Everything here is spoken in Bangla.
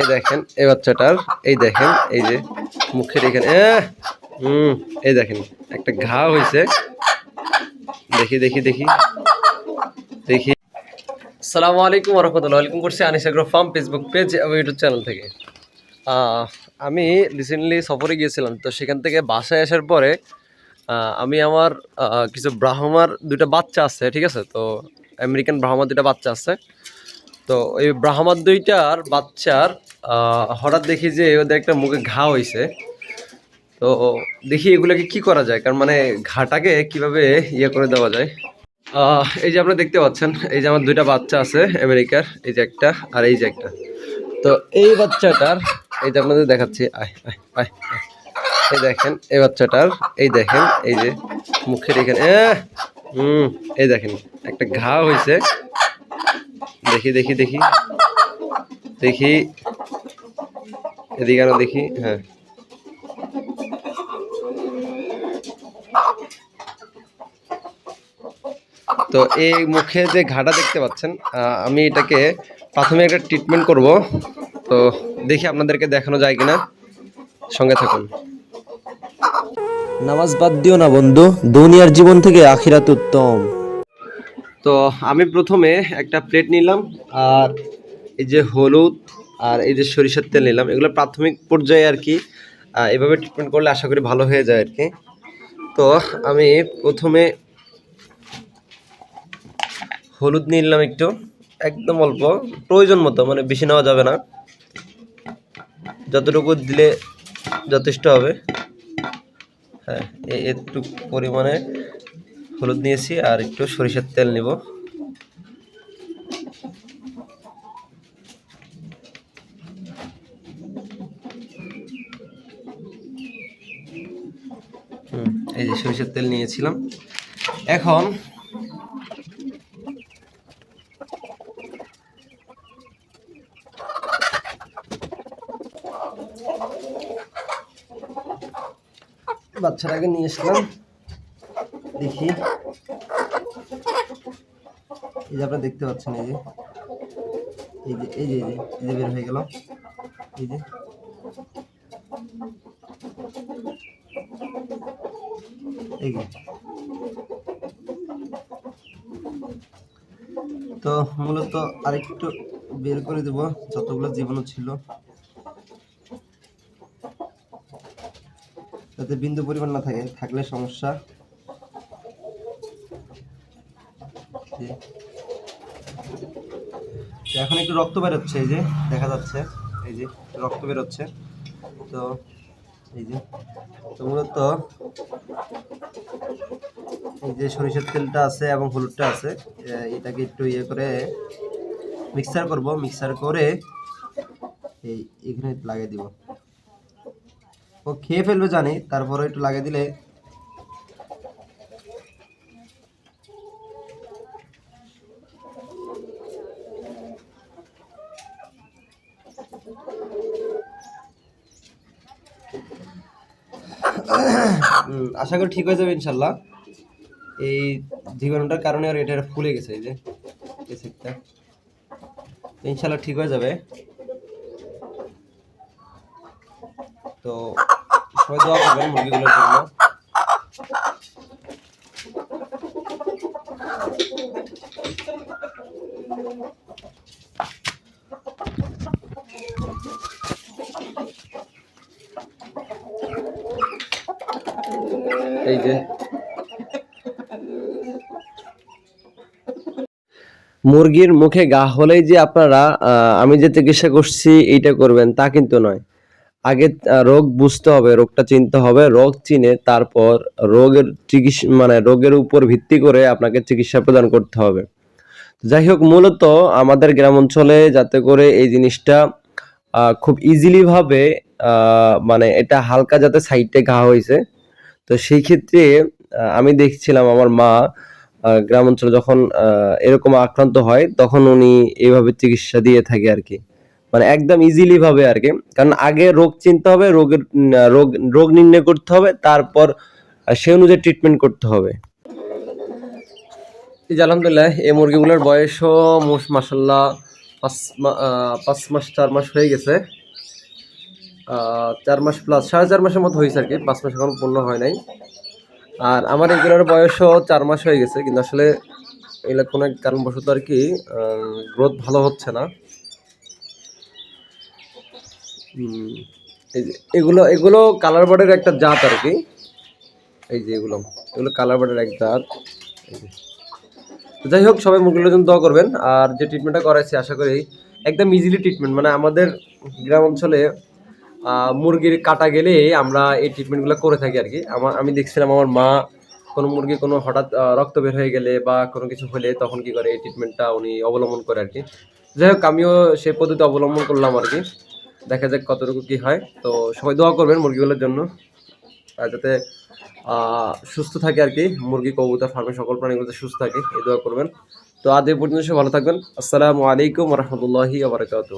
এই দেখেন, এই বাচ্চাটার, এই দেখেন, এই যে মুখের এখানে! হুম, এই দেখেন, একটা ঘা হয়েছে দেখি দেখি দেখি। দেখি। সালামু আলাইকুম রহমতুল্লাহ, ওয়েলকাম করছি আনিসাগ্রো ফার্ম ফেসবুক পেজ এবং ইউটিউব চ্যানেল থেকে। আমি রিসেন্টলি সফরে গিয়েছিলাম, তো সেখান থেকে বাসায় আসার পরে আমি আমার কিছু ব্রাহ্মার দুটো বাচ্চা আছে, ঠিক আছে? তো আমেরিকান ব্রাহ্মার দুটা বাচ্চা আছে। তো এই ব্রাহ্মার দুইটার বাচ্চার হঠাৎ দেখি যে ওদের একটা মুখে ঘা হয়েছে তো দেখি এগুলোকে কি করা যায়? কারণ মানে ঘাটাকে কীভাবে ইয়ে করে দেওয়া যায়? এই যে আপনারা দেখতে পাচ্ছেন, এই যে আমার দুইটা বাচ্চা আছে আমেরিকার, এই যে একটা আর এই যে একটা। তো এই বাচ্চাটার, এই যে আপনাদের দেখাচ্ছি, আয় আয় আয়। এই দেখেন, এই বাচ্চাটার, এই দেখেন, এই যে মুখের এখানে! হুম, এই দেখেন, একটা ঘা হয়েছে দেখি দেখি দেখি। দেখি এদিকে আরও দেখি হ্যাঁ। তো এই মুখে যে ঘাটা দেখতে পাচ্ছেন আমি এটাকে প্রাথমিক একটা ট্রিটমেন্ট করব। তো দেখি আপনাদেরকে দেখানো যায় কিনা। সঙ্গে থাকুন। নামাজ বাদ দিও না বন্ধু দুনিয়ার জীবন থেকে আখিরাত উত্তম। তো আমি প্রথমে একটা প্লেট নিলাম আর এই যে হলুদ আর এই যে সরিষার তেল নিলাম, এগুলো প্রাথমিক পর্যায়ে আর কি এভাবে ট্রিটমেন্ট করলে আশা করি ভালো হয়ে যায় আর কি। তো আমি প্রথমে হলুদ নিলাম একটু, একদম অল্প, প্রয়োজন মতো মানে বেশি নেওয়া যাবে না। যতটুকু দিলে যথেষ্ট হবে। হ্যাঁ একটু পরিমাণে হলুদ নিয়েছি আর একটু সরিষার তেল নিব। এই যে সরিষার তেল নিয়েছিলাম। এখন বাচ্চাটাকে নিয়ে এসলাম দেখি। এই যে আপনারা দেখতে পাচ্ছেন এই যে এই যে এই যে এই যে বের হয়ে গেল। এই যে। তো মূলত আরেকটু বের করে দেব, যতগুলো জীবাণু ছিল। যাতে বিন্দু পরিমাণ না থাকে, থাকলে সমস্যা। এখন একটু রক্ত বেরোচ্ছে, এই যে দেখা যাচ্ছে, এই যে রক্ত বেরোচ্ছে। তো এই যে, তো মূলত এই যে সরিষার তেলটা আছে এবং হলুদটা আছে এটাকে একটু ইয়ে করে মিক্সার করব। মিক্সার করে এই এখানে লাগিয়ে দিব। ও খেয়ে ফেলবে জানি, তারপরে একটু লাগিয়ে দিলে আশা করি ঠিক হয়ে যাবে ইনশাল্লাহ। এই জীবাণুটার কারণে আর এটা ফুলে গেছে এই যে, এই সেটটা ইনশাল্লাহ ঠিক হয়ে যাবে। তো সবাই দোয়া করবেন মুরগিগুলোর জন্য। এই যে। মুরগির মুখে গা হলেই যে আপনারা আমি যে চিকিৎসা করছি এইটা করবেন তা কিন্তু নয়। আগে রোগ বুঝতে হবে রোগটা চিনতে হবে রোগ চিনে তারপর রোগের চিকিৎসা মানে রোগের উপর ভিত্তি করে আপনাকে চিকিৎসা প্রদান করতে হবে। যাই হোক মূলত আমাদের গ্রাম অঞ্চলে যাতে করে এই জিনিসটা খুব ইজিলি ভাবে আহ, মানে এটা হালকা যাতে সাইডে ঘা হয়েছে তো সেই ক্ষেত্রে আমি দেখছিলাম আমার মা গ্রাম অঞ্চলে যখন এরকম আক্রান্ত হয়, তখন উনি এইভাবে চিকিৎসা দিয়ে থাকে আর কি। মানে একদম ইজিলি ভাবে আর কি। কারণ আগে রোগ চিনতে হবে, রোগের রোগ রোগ নির্ণয় করতে হবে, তারপর সে অনুযায়ী ট্রিটমেন্ট করতে হবে। এই আলহামদুলিল্লাহ, এই মুরগিগুলোর বয়সও মাসাল্লাহ পাঁচ পাঁচ মাস, চার মাস হয়ে গেছে। চার মাস প্লাস সাড়ে চার মাসের মতো হয়েছে আর কি, পাঁচ মাস এখন পূর্ণ হয় নাই। আর আমার এগুলোর বয়সও চার মাস হয়ে গেছে, কিন্তু আসলে এগুলো কোনো এক কারণবশত আর কি গ্রোথ ভালো হচ্ছে না। এগুলো এগুলো কালার বার্ডের একটা জাত আর কি। এই যে এগুলো এগুলো কালার বার্ডের এক জাত। যাই হোক, সবাই মুরগিগুলোর জন্য দোয়া করবেন। আর যে ট্রিটমেন্টটা করাইছি, আশা করি একদম ইজিলি ট্রিটমেন্ট মানে আমাদের গ্রাম অঞ্চলে মুরগির কাটা গেলে আমরা এই ট্রিটমেন্টগুলো করে থাকি আর কি। আমার, আমি দেখছিলাম আমার মা কোনো মুরগি কোনো হঠাৎ রক্ত বের হয়ে গেলে বা কোনো কিছু হলে তখন কি করে এই ট্রিটমেন্টটা উনি অবলম্বন করে আর কি। যাই হোক, আমিও সেই পদ্ধতি অবলম্বন করলাম আর কি। দেখা যাক কতটুকু কি হয়। তো সবাই দোয়া করবেন মুরগিগুলোর জন্য। যাতে সুস্থ থাকে আর কি। মুরগি, কবুতর, ফার্মে সকল প্রাণীগুলো সুস্থ থাকে, এই দোয়া করবেন। তো আজ পর্যন্ত সবাই ভালো থাকবেন। আসসালামু আলাইকুম রহমতুল্লাহি আবরকাত